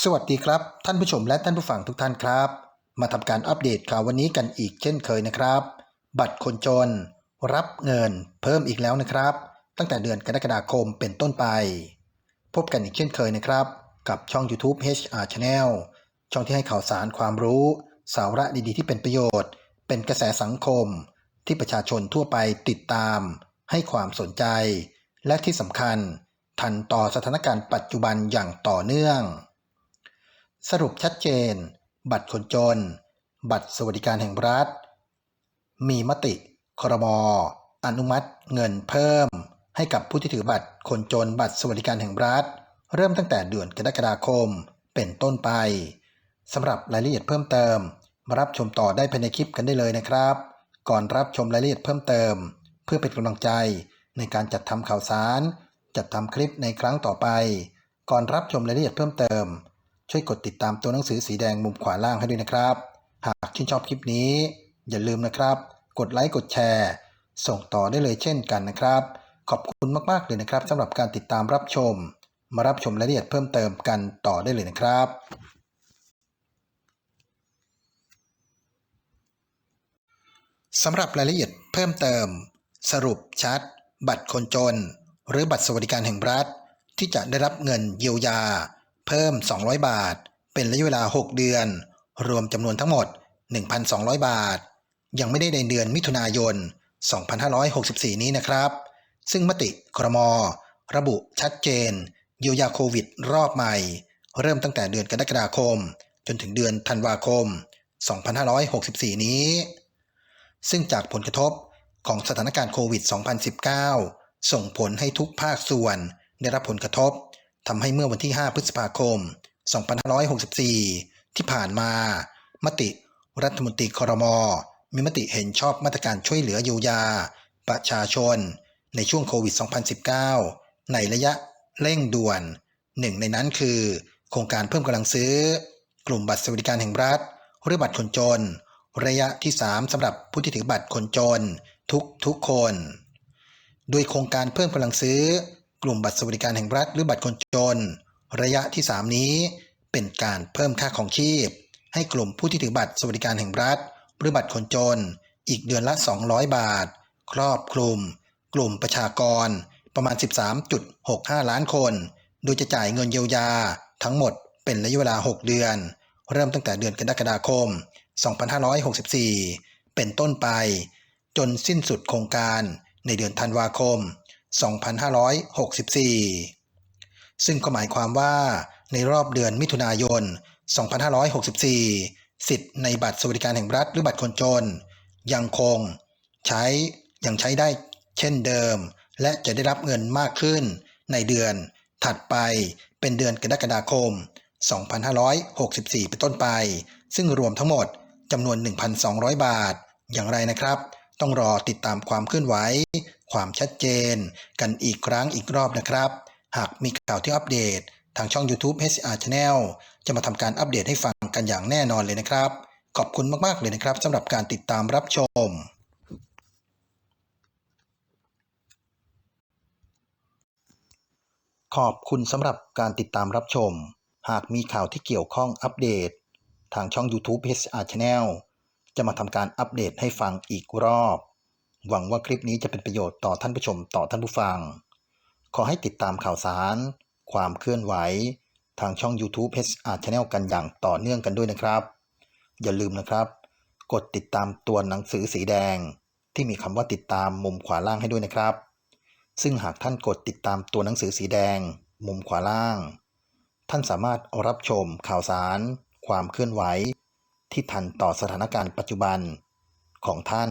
สวัสดีครับ ท่านผู้ชมและท่านผู้ฟังทุกท่านครับ มาทำการอัปเดตข่าววันนี้กันอีกเช่นเคยนะครับ บัตรคนจน รับเงินเพิ่มอีกแล้วนะครับ ตั้งแต่เดือนกรกฎาคมเป็นต้นไป พบกันอีกเช่นเคยนะครับ กับช่อง YouTube HR Channel ช่องที่ให้ข่าวสารความรู้ สาระดีๆ ที่เป็นประโยชน์ เป็นกระแสสังคม ที่ประชาชนทั่วไปติดตาม ให้ความสนใจ และที่สำคัญ ทันต่อสถานการณ์ปัจจุบันอย่างต่อเนื่อง สรุปชัดเจน บัตรคนจน บัตรสวัสดิการแห่งรัฐ มีมติครมอนุมัติเงินเพิ่ม ให้กับผู้ที่ถือบัตรคนจนบัตรสวัสดิการแห่งรัฐ เริ่มตั้งแต่เดือนกรกฎาคมเป็นต้นไปสำหรับรายละเอียดเพิ่มเติม มารับชมต่อได้ภายในคลิปกันได้เลยนะครับ ก่อนรับชมรายละเอียดเพิ่มเติม เพื่อเป็นกำลังใจในการจัดทำข่าวสาร จัดทำคลิปในครั้งต่อไป ก่อนรับชมรายละเอียดเพิ่มเติม ช่วยกดติดตามตัวหนังสือสีแดงมุมขวาล่างให้ด้วยนะครับ หากชื่นชอบคลิปนี้ อย่าลืมนะครับ กดไลค์กดแชร์ ส่งต่อได้เลยเช่นกันนะครับ ขอบคุณมากๆเลยนะครับสำหรับการติดตามรับชม มารับชมรายละเอียดเพิ่มเติมกันต่อได้เลยนะครับสำหรับรายละเอียดเพิ่มเติม สรุปชัด บัตรคนจน หรือบัตรสวัสดิการแห่งรัฐ ที่จะได้รับเงินเยียวยา เพิ่ม 200 บาท เป็นระยะเวลา 6 เดือน รวมจำนวนทั้งหมด 1,200 บาท ยังไม่ได้ในเดือนมิถุนายน 2564 นี้นะครับ ซึ่งมติครม ระบุชัดเจนเยียวยาโควิดรอบใหม่ เริ่มตั้งแต่เดือนกรกฎาคม จนถึงเดือนธันวาคม 2564 นี้ ซึ่งจากผลกระทบของสถานการณ์โควิด 2019 ส่งผลให้ทุกภาคส่วนได้รับผลกระทบ ทำให้เมื่อวันที่ 5 พฤษภาคม 2564 ที่ผ่านมา มติรัฐมนตรีครมมีมติเห็นชอบมาตรการช่วยเหลือเยียวยา ประชาชน ในช่วงโควิด 2019 ในระยะเร่งด่วน หนึ่งในนั้นคือ โครงการเพิ่มกำลังซื้อ กลุ่มบัตรสวัสดิการแห่งรัฐหรือบัตรคนจน ระยะที่ 3สำหรับผู้ที่ถือบัตรคนจน ทุกทุกคนโดยโครงการเพิ่มกำลังซื้อ กลุ่มบัตรสวัสดิการแห่งรัฐหรือบัตรคนจน ระยะที่ 3 นี้ เป็นการเพิ่มค่าของชีพ ให้กลุ่มผู้ที่ถือบัตรสวัสดิการแห่งรัฐ หรือบัตรคนจน อีกเดือนละ 200 บาท ครอบคลุม กลุ่มประชากรประมาณ 13.65 ล้านคน โดยจะจ่ายเงินเยียวยา ทั้งหมดเป็นระยะเวลา 6 เดือน เริ่มตั้งแต่เดือนกรกฎาคม 2564 เป็นต้นไป จนสิ้นสุดโครงการในเดือนธันวาคม 2564 ซึ่งก็หมายความว่าในรอบเดือนมิถุนายน 2564 สิทธิ์ในบัตรสวัสดิการแห่งรัฐหรือบัตรคนจน ยังคงใช้ยังใช้ได้เช่นเดิม และจะได้รับเงินมากขึ้นในเดือนถัดไปเป็นเดือนกรกฎาคม 2564 เป็นต้นไป ซึ่งรวมทั้งหมดจำนวน 1,200 บาท อย่างไรนะครับ ต้องรอติดตามความเคลื่อนไหว ความชัดเจน กันอีกครั้งอีกรอบนะครับ หากมีข่าวที่อัปเดต ทางช่อง YouTube HR Channel จะมาทำการอัปเดตให้ฟังกันอย่างแน่นอนเลยนะครับ ขอบคุณมาก ๆ เลยนะครับสำหรับการติดตามรับชมขอบคุณสำหรับการติดตามรับชม หากมีข่าวที่เกี่ยวข้องอัปเดต ทางช่อง YouTube HR Channel จะมาทำการอัปเดตให้ฟังอีกรอบ หวังว่าคลิปนี้จะเป็นประโยชน์ต่อท่านผู้ชมต่อท่านผู้ฟัง ขอให้ติดตามข่าวสาร ความเคลื่อนไหว ทางช่อง YouTube HR Channel กันอย่างต่อเนื่องกันด้วยนะครับ อย่าลืมนะครับ กดติดตามตัวหนังสือสีแดง ที่มีคำว่าติดตามมุมขวาล่างให้ด้วยนะครับ ซึ่งหากท่านกดติดตามตัวหนังสือสีแดง มุมขวาล่าง ท่านสามารถรับชมข่าวสาร ความเคลื่อนไหว ที่ทันต่อสถานการณ์ปัจจุบันของท่าน